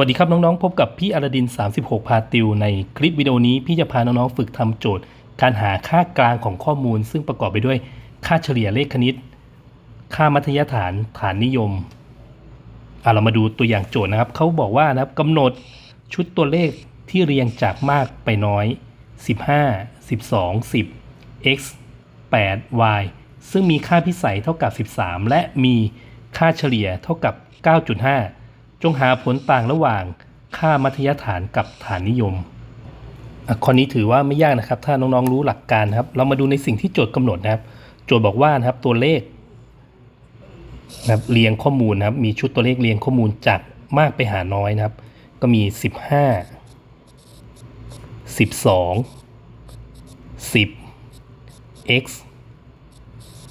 วัสดีครับน้องๆ พบกับพี่อรดิน 36 พาติว ในคลิปวิดีโอนี้พี่จะพาน้องๆ ฝึกทำโจทย์ การหาค่ากลางของข้อมูล ซึ่งประกอบไปด้วยค่าเฉลี่ยเลขคณิต ค่ามัธยฐานฐานนิยมอะเรามาดูตัวอย่างโจทย์นะครับ เขาบอกว่านะครับกำหนดชุดตัวเลขที่เรียงจากมากไปน้อย 15 12 10 x 8 y ซึ่งมีค่าพิสัยเท่ากับ 13 และมีค่าเฉลี่ยเท่ากับ 9.5 จงหาผลต่างระหว่างค่ามัธยฐานกับฐานนิยมข้อนี้ถือว่าไม่ยากนะครับ ถ้าน้องๆรู้หลักการครับ เรามาดูในสิ่งที่โจทย์กำหนดนะครับ โจทย์บอกว่านะครับตัวเลขนะครับเรียงข้อมูลนะครับ มีชุดตัวเลขเรียงข้อมูลจากมากไปหาน้อยนะครับ ก็มี 15 12 10 x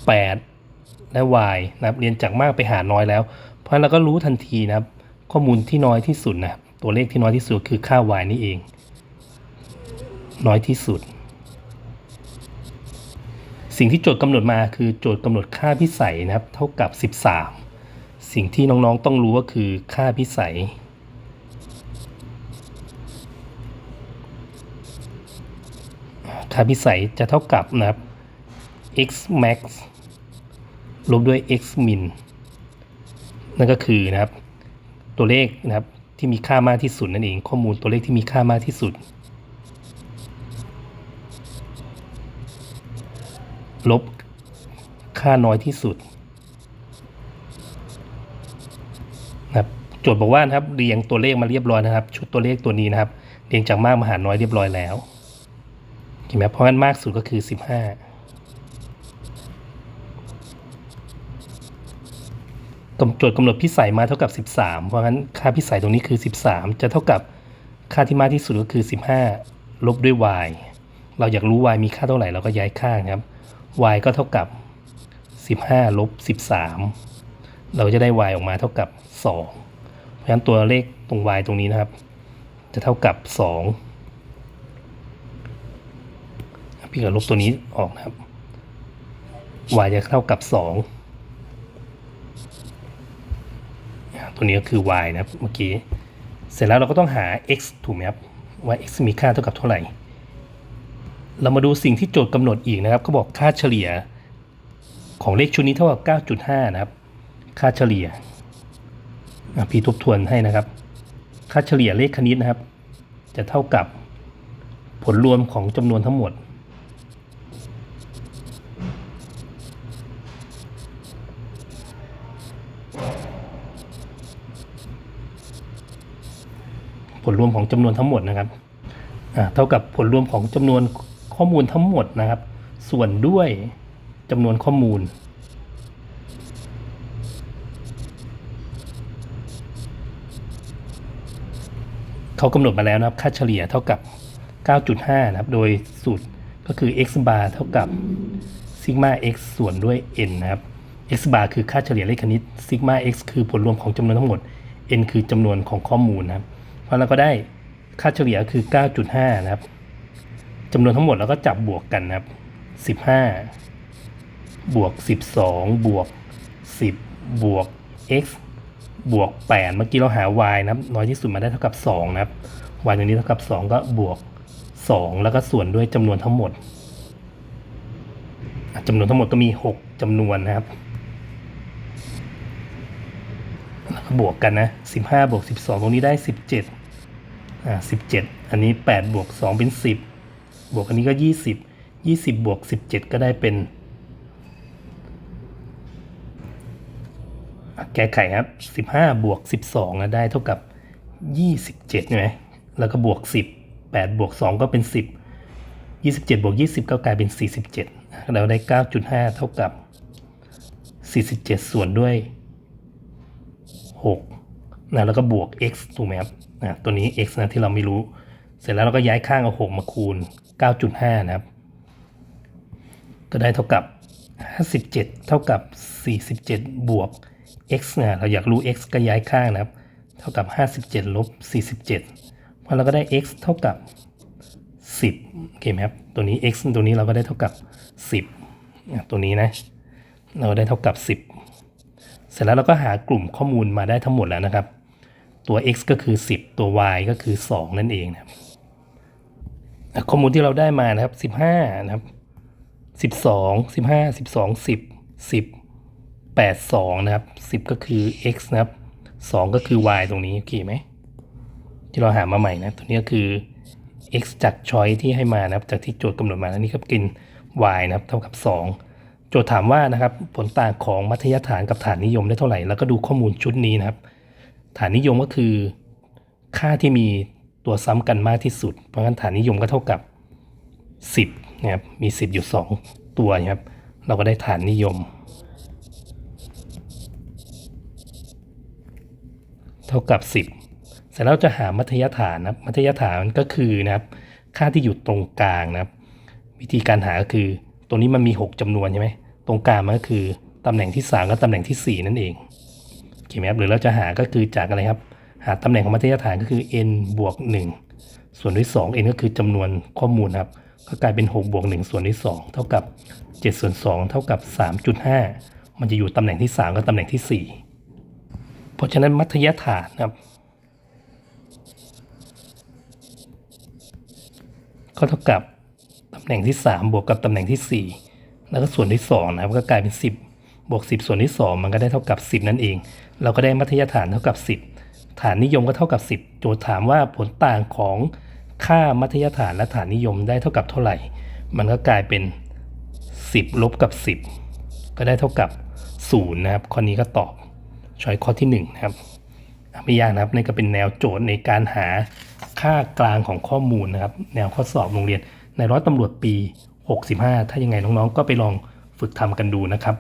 8 และ y นะครับ เรียนจากมากไปหาน้อยแล้ว เพราะเราก็รู้ทันทีนะครับ ข้อมูลที่น้อยที่สุดนะครับตัวเลขที่น้อยที่สุดคือค่า y นี่เอง น้อยที่สุด สิ่งที่โจทย์กำหนดมาคือโจทย์กำหนดค่าพิสัยนะครับ เท่ากับ 13 สิ่งที่น้องๆต้องรู้ก็คือค่าพิสัยค่าพิสัยจะเท่ากับนะครับ x max ลบด้วย x min นั่นก็คือนะครับ ตัวเลขนะครับที่มีค่ามากที่สุดนั่นเองข้อมูลตัวเลขที่มีค่ามากที่สุด ลบค่าน้อยที่สุดนะครับโจทย์บอกว่านะครับเรียงตัวเลขมาเรียบร้อยนะครับ ชุดตัวเลขตัวนี้นะครับ เรียงจากมากมาหาน้อยเรียบร้อยแล้วเห็นไหมเพราะงั้นมากสุดก็คือ 15 กำ โจทย์กำหนดพิสัยมาเท่ากับ 13 เพราะงั้นค่าพิสัยตรงนี้คือ 13 จะเท่ากับค่าที่มากที่สุดก็คือ 15 ลบด้วย y เราอยากรู้ y มีค่าเท่าไหร่เราก็ย้ายค่าครับ y ก็เท่ากับ 15 ลบ 13 เราจะได้ y ออกมาเท่ากับ 2 เพราะฉะนั้นตัวเลขตรง y ตรงนี้นะครับ จะเท่ากับ 2 พี่ก็ลบตัวนี้ออกนะครับ y จะเท่ากับ 2 ตัวนี้ก็คือ y นะครับเมื่อกี้ เสร็จแล้วเราก็ต้องหา x ถูกไหมครับว่า x มีค่าเท่ากับเท่าไหร่ เรามาดูสิ่งที่โจทย์กำหนดอีกนะครับเขาบอกค่าเฉลี่ยของเลขชุดนี้เท่ากับ 9.5 นะครับ ค่าเฉลี่ยพี่ทบทวนให้นะครับ ค่าเฉลี่ยเลขคณิตนะครับ จะเท่ากับผลรวมของจำนวนทั้งหมด รวมของจำนวนทั้งหมดนะครับเท่ากับผลรวมของจำนวนข้อมูลทั้งหมดนะครับ ส่วนด้วยจำนวนข้อมูล เขากำหนดมาแล้วนะครับ ค่าเฉลี่ยเท่ากับ 9.5 นะครับ โดยสูตรก็คือ x bar เท่ากับซิกมา x ส่วนด้วย n นะครับ x bar คือค่าเฉลี่ยเลขคณิตซิกมา x คือผลรวมของจำนวนทั้งหมด n คือจำนวนของข้อมูลนะครับ เพราะเราก็ได้ค่าเฉลี่ยคือ 9.5 นะครับจำนวนทั้งหมดเราก็จับบวกกันนะครับ 15 บวก 12 บวก 10 บวก x บวก 8 เมื่อกี้เราหา y นะครับ น้อยที่สุดมาได้เท่ากับ 2 นะครับ y ตรงนี้เท่ากับ 2 ก็บวก 2 แล้วก็ส่วนด้วยจำนวนทั้งหมดจำนวนทั้งหมดก็มี 6จำนวนนะครับ แล้วก็ บวกกันนะ15บวก12ตรงนี้ได้17อ่า17อันนี้8บวก2เป็น10บวกอันนี้ก็20 20บวก17ก็ได้เป็น แก้ไขครับ15บวก12นะได้เท่ากับ27ใช่ไหมแล้วก็บวก10 8บวก2ก็เป็น10 27บวก20ก็กลายเป็น47เราได้9.5เท่ากับ47ส่วนด้วย 6นะแล้วก็บวก x ถูกไหมครับอะตัวนี้ x นะที่เราไม่รู้ เสร็จแล้วเราก็ย้ายข้างเอา 6 มาคูณ 9.5 นะครับ ก็ได้เท่ากับ 57 เท่ากับ 47 บวก x นะเราอยากรู้ x ก็ย้ายข้างนะครับ เท่ากับ 57ลบ47เพราะเราก็ได้ x เท่ากับ 10โอเคไหมครับตัวนี้ x ตัวนี้เราก็ได้เท่ากับ 10อะตัวนี้นะ เราได้เท่ากับ 10 เสร็จแล้วเราก็หากลุ่มข้อมูลมาได้ทั้งหมดแล้วนะครับ ตัว x ก็คือ 10 ตัว y ก็คือ 2 นั่นเองนะครับข้อมูลที่เราได้มานะครับ 15 นะครับ 12 15 12 10 10 8 2 นะครับ 10 ก็คือ x นะครับ 2 ก็คือ y ตรงนี้โอเคไหมที่เราหามาใหม่นะ ตัวนี้ก็คือ x จากช้อยที่ให้มานะครับ จากที่โจทย์กำหนดมาแล้วนี่ก็กิน y นะครับ เท่ากับ 2 โจทย์ถามว่านะครับผลต่างของมัธยฐานกับฐานนิยมได้เท่าไหร่ แล้วก็ดูข้อมูลชุดนี้นะครับ ฐานนิยมก็คือ ค่าที่มีตัวซ้ำกันมากที่สุด เพราะฉะนั้นฐานนิยมก็เท่ากับ 10นะครับมี 10 อยู่ 2 ตัวนะครับ เราก็ได้ฐานนิยม เท่ากับ 10 เสร็จแล้วจะหามัธยฐานนะครับ มัธยฐานก็คือนะครับ ค่าที่อยู่ตรงกลางนะครับ วิธีการหาก็คือ ตัวนี้มันมี 6จำนวนใช่ไหมตรงกลางมันก็คือตำแหน่งที่ 3 กับตำแหน่งทีสี่ 4 นั่นเองโอเคไหมครับหรือเราจะหาก็คือจากอะไรครับ หาตำแหน่งของมัธยฐานก็คือ n บวก 1 ส่วนด้วย 2 n ก็คือจำนวนข้อมูลครับก็กลายเป็น6บวก1ส่วนด้วย2เท่ากับ7ส่วน2เท่ากับ 3.5 มันจะอยู่ตำแหน่งที่ 3 กับตำแหน่งทีสี่4 เพราะฉะนั้นมัธยฐานครับก็เท่ากับำแหน่งที่ 3 บวกกับตำแหน่งที่ 4 แล้วก็ส่วนที่2นะครับก็กลายเป็น 10 บวก 10 ส่วนที่ 2 มันก็ได้เท่ากับ 10 นั่นเอง เราก็ได้มัธยฐานเท่ากับ 10 ฐานนิยมก็เท่ากับ 10 โจทย์ถามว่าผลต่างของค่ามัธยฐานและฐานนิยมได้เท่ากับเท่าไหร่ มันก็กลายเป็น 10 ลบกับ 10 ก็ได้เท่ากับ0นะครับข้อนี้ก็ตอบช้อยข้อที่1นะครับไม่ยากนะครับนี่ก็เป็นแนวโจทย์ในการหาค่ากลางของข้อมูลนะครับ แนวข้อสอบโรงเรียน ในร้อยตำรวจปี 65 ถ้ายังไงน้องๆ ก็ไปลองฝึกทำกันดูนะครับ